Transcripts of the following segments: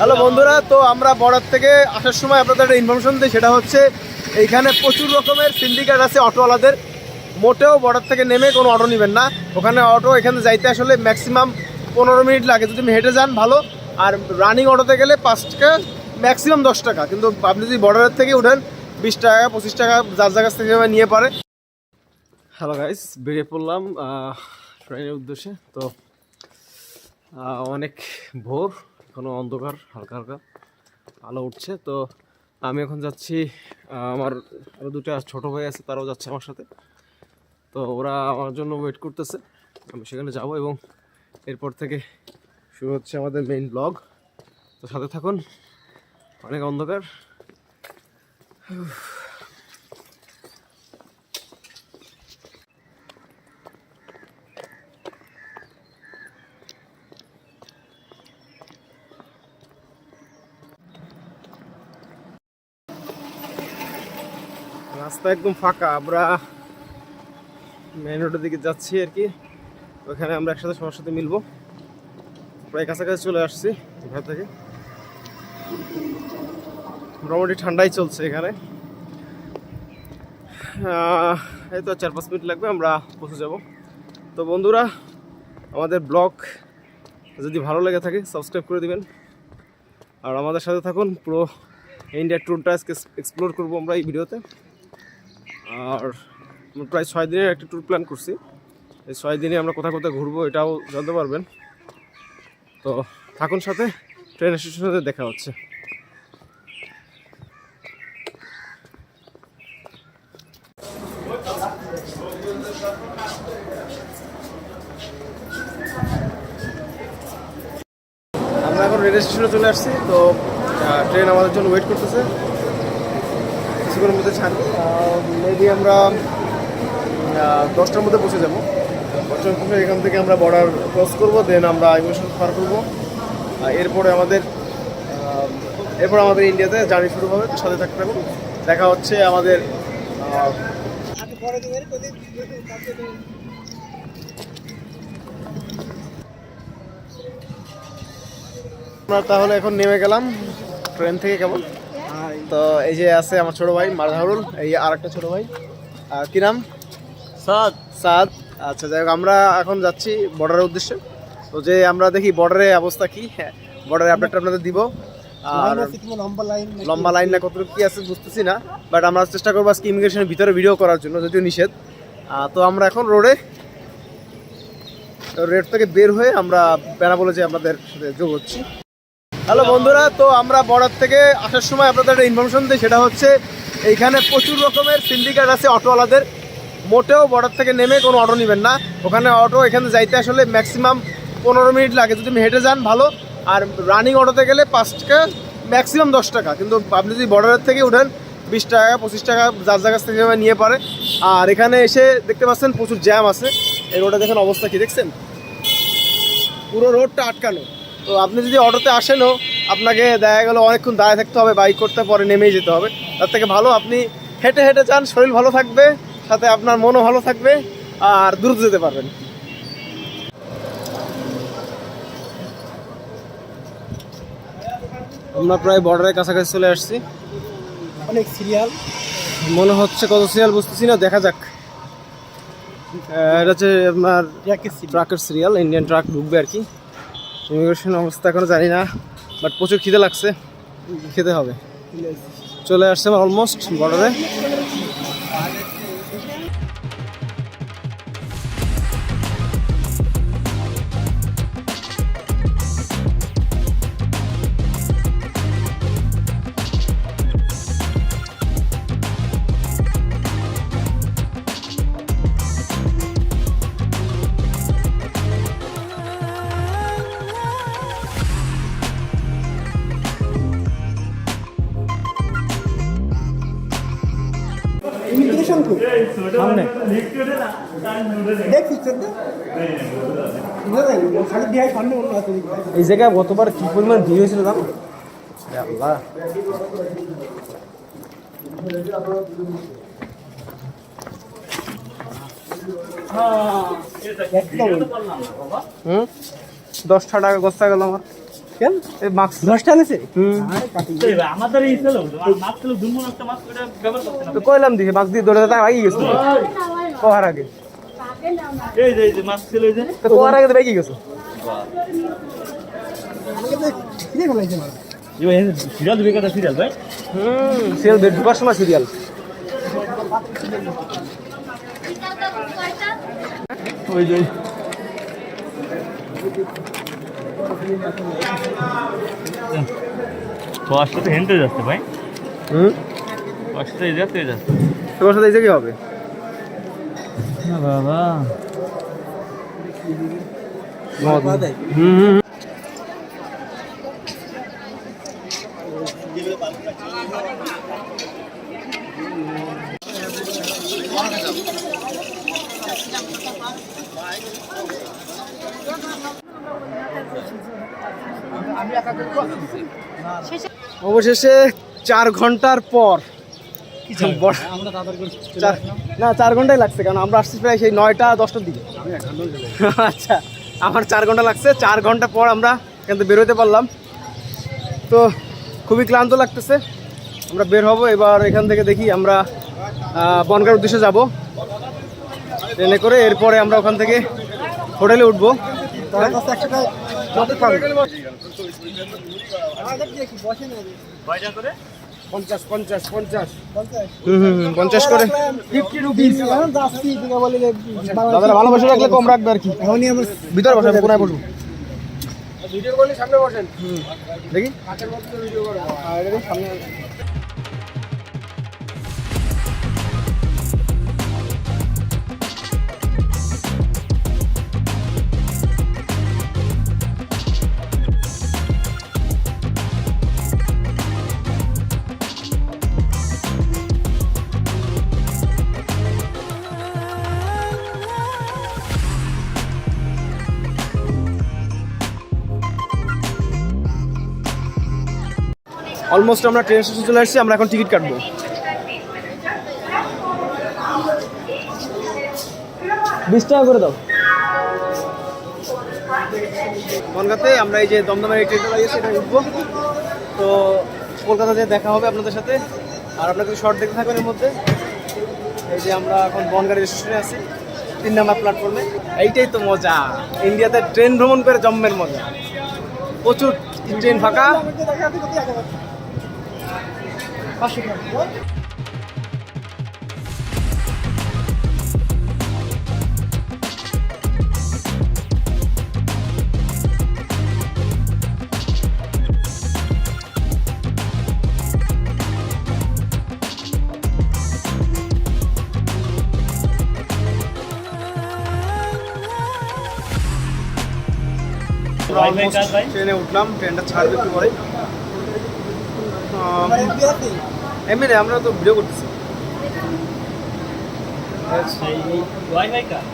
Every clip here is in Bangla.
হ্যালো বন্ধুরা, তো আমরা বর্ডার থেকে আসার সময় আপনাদের একটা ইনফরমেশন দিই, সেটা হচ্ছে এইখানে প্রচুর রকমের সিন্ডিকেট আছে অটোওয়ালাদের। মোটেও বর্ডার থেকে নেমে কোনো অটো নেবেন না। ওখানে অটো এখানে যাইতে আসলে ম্যাক্সিমাম পনেরো মিনিট লাগে। যদি হেঁটে যান, ভালো। আর রানিং অটোতে গেলে পাঁচ টাকা ম্যাক্সিমাম দশ টাকা। কিন্তু আপনি যদি বর্ডারের থেকে উঠেন, বিশ টাকা, পঁচিশ টাকা, যার জায়গা থেকে নিয়ে পারে। হ্যালো গাইস বেরিয়ে পড়লাম ট্রেনের উদ্দেশ্যে। তো অনেক ভোর। এখনও অন্ধকার, হালকা হালকা আলো উঠছে। তো আমি এখন যাচ্ছি আমার আরও দুটো ছোট ভাই আছে, তারাও যাচ্ছে আমার সাথে। তো ওরা আমার জন্য ওয়েট করতেছে। আমি সেখানে যাব এবং এরপর থেকে শুরু হচ্ছে আমাদের মেইন ব্লগ তো সাথে থাকুন, অনেক অন্ধকার। রাস্তা একদম ফাঁকা, আমরা মেন রোডের দিকে যাচ্ছি আর কি। ওখানে আমরা একসাথে সবার সাথে মিলবো। প্রায় কাছাকাছি চলে আসছি এখান থেকে। মোটামুটি ঠান্ডাই চলছে এখানে। এই তো চার পাঁচ মিনিট লাগবে, আমরা পৌঁছে যাব। তো বন্ধুরা, আমাদের ব্লগ যদি ভালো লেগে থাকে, সাবস্ক্রাইব করে দিবেন। আর আমাদের সাথে থাকুন, পুরো ইন্ডিয়া ট্যুরটা আজকে এক্সপ্লোর করব আমরা এই ভিডিওতে। আর প্রায় ছয় দিনের একটা ট্যুর প্ল্যান করছি। এই ছয় দিনে আমরা কোথায় কোথায় ঘুরবো এটাও জানতে পারবেন। তো থাকুন সাথে ট্রেন স্টেশনে দেখা হচ্ছে। আমরা এখন রেল স্টেশনে চলে আসছি, তো ট্রেন আমাদের জন্য ওয়েট করতেছে। কিছুক্ষণের মধ্যে ছাড় মেবি আমরা দশটার মধ্যে পৌঁছে যাব। দশটার পৌঁছে এখান থেকে আমরা বর্ডার ক্রস করব দেন আমরা ইমিগ্রেশন পার করব। এরপরে আমাদের এরপর আমাদের ইন্ডিয়াতে জার্নি শুরু হবে সাথে থাকতে থাকুন। দেখা হচ্ছে আমাদের আমরা তাহলে এখন নেমে গেলাম ট্রেন থেকে কেমন তো এই যে আছে আমার ছোট ভাই মারধারুল এই আর একটা ছোট ভাই। কি নাম? সাদ। সাদ। আচ্ছা যাই হোক আমরা এখন যাচ্ছি বর্ডারের উদ্দেশ্যে। তো যে আমরা দেখি বর্ডারের অবস্থা কি বর্ডারের আপডেট আপনাদের দিব। আর লম্বা লাইন না কতটুকু কি আছে বুঝতেছি না বাট আমরা চেষ্টা করব আজকে ইমিগ্রেশনের ভিতরে ভিডিও করার জন্য যদিও নিষেধ। তো আমরা এখন রোডে রেড থেকে বের হয়ে আমরা বেনাবলে যে আপনাদের সাথে যোগ হচ্ছি। হ্যালো বন্ধুরা, তো আমরা বর্ডার থেকে আসার সময় আপনাদের একটা ইনফরমেশন দিই, সেটা হচ্ছে এইখানে প্রচুর রকমের সিন্ডিকেট আছে অটোওয়ালাদের। মোটেও বর্ডার থেকে নেমে কোনো অটো নেবেন না। ওখানে অটো এখানে যাইতে আসলে ম্যাক্সিমাম পনেরো মিনিট লাগে। যদি হেঁটে যান, ভালো। আর রানিং অটোতে গেলে পাঁচ টাকা ম্যাক্সিমাম দশ টাকা। কিন্তু আপনি যদি বর্ডারের থেকে উঠেন, বিশ টাকা, পঁচিশ টাকা, যার জায়গা থেকে নিয়ে পারে। আর এখানে এসে দেখতে পাচ্ছেন প্রচুর জ্যাম আছে। এই রোডে দেখেন অবস্থা কি, দেখছেন? পুরো রোডটা আটকানো। তো আপনি যদি অটোতে আসেনও আপনাকে দেখা গেলো অনেকক্ষণ দাঁড়িয়ে থাকতে হবে বাইক করতে পরে নেমেই যেতে হবে। তার থেকে ভালো আপনি হেঁটে হেঁটে যান শরীর ভালো থাকবে সাথে আপনার মনও ভালো থাকবে আর দ্রুত যেতে পারবেন। আমরা প্রায় বর্ডারের কাছাকাছি চলে আসছি। অনেক সিরিয়াল মনে হচ্ছে কত সিরিয়াল বুঝতেছি না দেখা যাক। এটা হচ্ছে আপনার ট্রাকের সিরিয়াল ইন্ডিয়ান ট্রাক ঢুকবে আর কি। ইমিগ্রেশন অবস্থা এখনও জানি না বাট প্রচুর খিদে লাগছে। খেতে হবে। চলে আসছে অলমোস্ট বর্ডারে সামনে। এই জায়গায় গতবার কি পরিমাণ ভিড় হয়েছিল জানো? আল্লাহ। হুম? দশটা টাকা গস্তা গেল আমার কেন? এই মাস্ক দশটা এনেছে? হুম। আরে কাটি আমাদের এই ছিল মাছ ছিল দুমন একটা মাছ করে ব্যবহার করতে না। তো কইলাম দিকে মাস্ক দিয়ে দৌড়ে তার আগে গেছে। কোহার আগে। এই যে এই যে মাছ ছিল এই যে। তো কোহার আগে বেগে গেছে। সিরিয়াল দুই কথা সিরিয়াল ভাই। হুম সিরিয়াল ঢুকার সময় সিরিয়াল ওই যে। দশটা তো হেনতে যাচ্ছে ভাই। হুম? দশটা এই যাচ্ছে যাচ্ছে তোমার সাথে এসে কি হবে? না বাবা। হুম হুম। অবশেষে চার ঘণ্টার পর না চার ঘন্টাই লাগছে কারণ আমরা আসছি প্রায় সেই নয়টা দশটার দিকে। আচ্ছা আমার চার ঘণ্টা লাগছে চার ঘণ্টা পর আমরা এখান থেকে বেরোতে পারলাম। তো খুবই ক্লান্ত লাগতেছে। আমরা বের হব এবার এখান থেকে দেখি আমরা বনগাঁর উদ্দেশ্যে যাব। ট্রেনে করে এরপরে আমরা ওখান থেকে হোটেলে উঠবো। পঞ্চাশ পঞ্চাশ করে। Fifty rupees. ভালোবাসে রাখলে কম রাখবে আর কি। এখনই আমরা ভিতরে বসে আমি কোনায় বসবো ভিডিও করলে সামনে বসেন। হুম। দেখি সামনে। অলমোস্ট আমরা ট্রেন স্টেশন চলে আসছি আমরা এখন টিকিট কাটবো। বিশ টাকা করে দাও। কলকাতায় আমরা এই যে দমদমের এই ট্রেনটা লাগিয়েছি এটা উঠবো তো কলকাতাতে দেখা হবে আপনাদের সাথে। আর আপনারা যদি শর্ট দেখতে থাকবেন এর মধ্যে। এই যে আমরা এখন বনগাড়ি স্টেশনে আছি তিন নাম্বার প্ল্যাটফর্মে এইটাই তো মজা। ইন্ডিয়াতে ট্রেন ভ্রমণ করে জম্মের মজা। প্রচুর ট্রেন ফাঁকা পাঁচশো টাকা ভাই ভাই কাজ ভাই ট্রেনে উঠলাম ট্রেনটা ছাড়বে একটু পরে আহ, আমার এমপি আছে এমনি আমরা তো ভিডিও করতেছি। ওয়াইফাই কাজ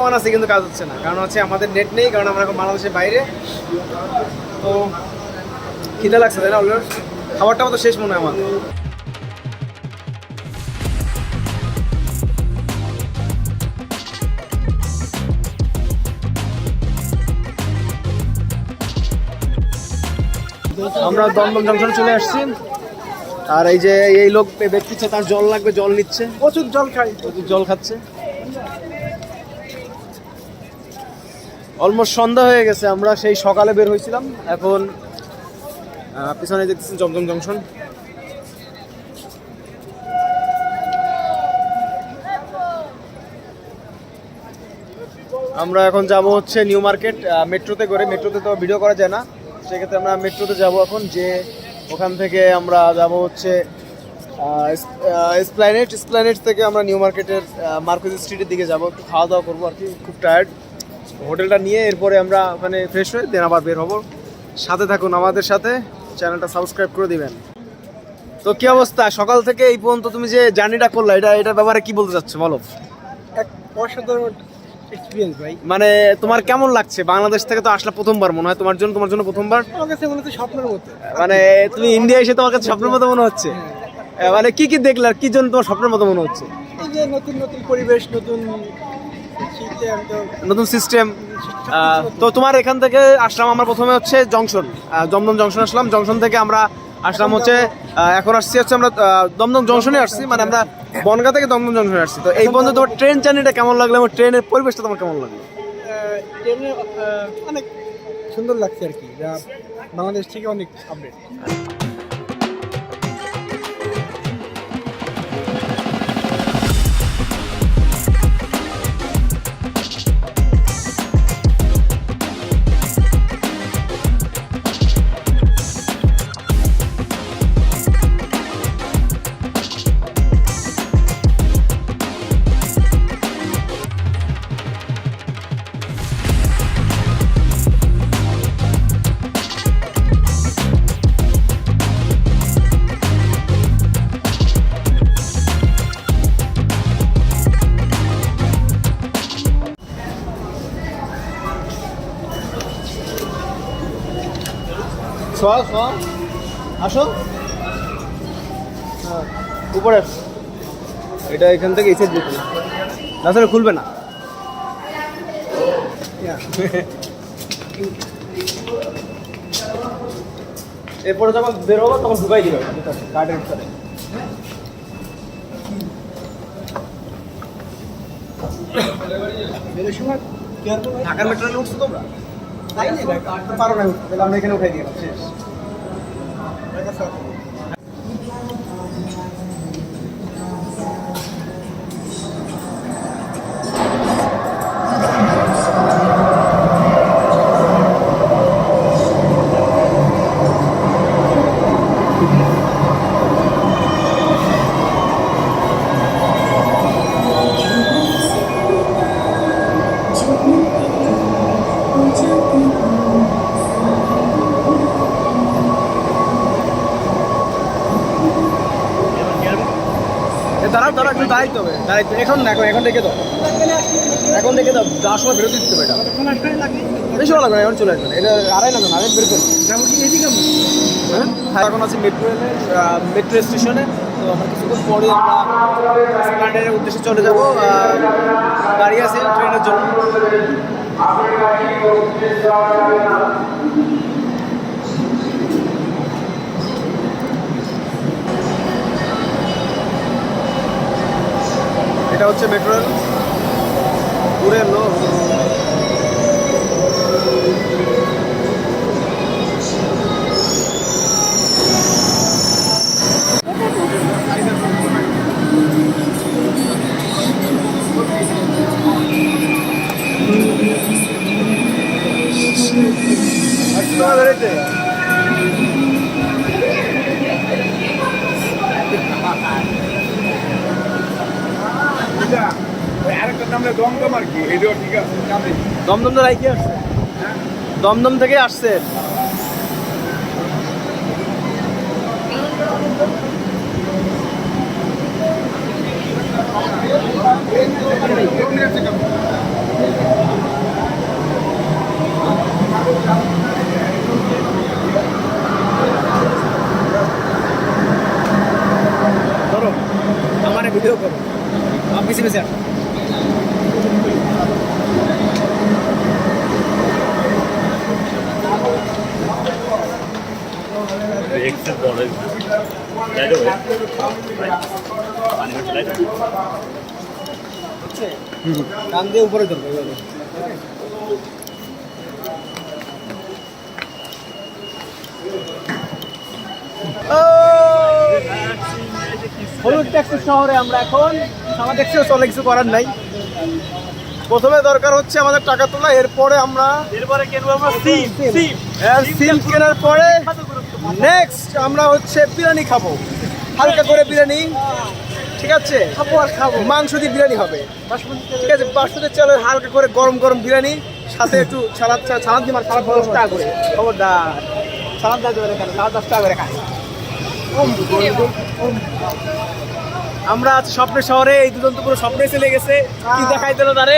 ওয়ান আছে কিন্তু কাজ হচ্ছে না। কারণ হচ্ছে আমাদের নেট নেই কারণ আমরা এখন বাংলাদেশের বাইরে। তো খিদে লাগছে তাই না অলরেডি? খাবারটা তো শেষ মনে হয় আমার আমরা দমদম জংশনে চলে আসছি। আর এই যে এই লোক ব্যক্তিচ্ছে তার জল লাগবে জল নিচ্ছে। প্রচুর জল খাই প্রচুর জল খাচ্ছে। অলমোস্ট সন্ধ্যা হয়ে গেছে আমরা সেই সকালে বের হয়েছিলাম। এখন পিছনে দেখতেছেন জমজম জংশন আমরা এখন যাব হচ্ছে নিউ মার্কেট মেট্রোতে করে। মেট্রোতে তো ভিডিও করা যায় না। সেক্ষেত্রে আমরা মেট্রোতে যাব এখন, যে ওখান থেকে আমরা যাব হচ্ছে স্প্ল্যানেট স্প্ল্যানেট থেকে আমরা নিউ মার্কেটের মার্কেট স্ট্রিটের দিকে যাব। একটু খাওয়া দাওয়া করব আর কি, খুব টায়ার্ড হোটেলটা নিয়ে এরপরে আমরা ওখানে ফ্রেশ হয়ে দেন আবার বের হব। সাথে থাকুন আমাদের সাথে, চ্যানেলটা সাবস্ক্রাইব করে দিবেন। তো কি অবস্থা? সকাল থেকে এই পর্যন্ত তুমি যে জার্নিটা করলা, এটা এটার ব্যাপারে কি বলতে চাচ্ছো বলো? এক অসাধারণ এক্সপিরিয়েন্স ভাই। মানে তোমার কেমন লাগছে? বাংলাদেশ থেকে তো আসলে প্রথমবার মনে হয় তোমার জন্য তোমার জন্য প্রথমবার। আমার কাছে মনে হচ্ছে স্বপ্নের মতো। মানে তুমি ইন্ডিয়া এসে তোমার কাছে স্বপ্নের মতো মনে হচ্ছে? মানে কি কি দেখলে আর কি জন্য তোমার স্বপ্নের মতো মনে হচ্ছে? এই যে নতুন নতুন পরিবেশ নতুন নতুন সিস্টেম তো তোমার এখান থেকে আসলাম আমরা প্রথমে হচ্ছে জংশন। দমদম জংশন আসলাম। জংশন থেকে আমরা আসলাম হচ্ছে এখন আসছি হচ্ছে আমরা দমদম জংশনে আসছি মানে আমরা বনগা থেকে দমদম জংশনে আসছি। তো এই পর্যন্ত তোমার ট্রেন জার্নিটা কেমন লাগল এবং ট্রেনের পরিবেশটা তোমার কেমন লাগল? ট্রেনে অনেক সুন্দর লাগছে আর কি। যা বাংলাদেশ থেকে অনেক আপডেট আসো। হ্যাঁ, উপরে এটা এখান থেকে এসে যেতে তাছাড়া খুলবে না। এরপরে যখন বের হব তখন ঢুকাই দিবে। কার্ডের ভিতরে ঢাকার মেট্রো উঠছো তোমরা? না পারো না উঠতে। আমরা এখানে উঠাই দিলাম শেষ। এখন না এখন দেখে দাও। এখন দেখে দাও যাওয়ার সময় বেরোতে দিতে হবে এটা। বেশি ভালো এখন চলে আসবেন এটা আড়াই না আড়াই বের করুন কি এদিকে হ্যাঁ এখন আছি মেট্রো মেট্রো স্টেশনে তো কিছুক্ষণ পরে আমরা স্প্ল্যান্ডের উদ্দেশ্যে চলে যাব। দাঁড়িয়ে আছি ট্রেনের জন্য। এটা হচ্ছে মেট্রো রেল দূরের লোক বেরোতে আরেকটা সামনে দমদম আর কি এটাও ঠিক আছে দমদম তো রাইকে আসছে। দমদম থেকে আসছে। ধরো, আমার ভিডিও করো। পিছিয়ে পিছিয়ে এক্সেল বড় তাই তো পানি হচ্ছে তাই কান দিয়ে উপরে ধরবে হলুদ ট্যাক্সি শহরে আমরা এখন। আমার ট্যাক্সিও চলে কিছু করার নাই। প্রথমে দরকার হচ্ছে আমাদের টাকা তোলা এরপরে আমরা এরপরে কিনবো আমরা? সিম সিম সিম কেনার পরে নেক্সট আমরা হচ্ছে বিরিয়ানি খাব। হালকা করে বিরিয়ানি ঠিক আছে? খাব আর খাব। মাংস দিয়ে বিরিয়ানি হবে। ঠিক আছে বাসমতি চালের হালকা করে গরম গরম বিরিয়ানি সাথে একটু সালাদ সালাদ দিয়ে সালাদ দশ টাকা করে। খবরদার। সালাদ দশ করে খান সালাদ দশ টাকা করে আমরা আছি স্বপ্নের শহরে এই দুজন তো পুরো স্বপ্নে চলে গেছে। কি দেখাই দিল তারে?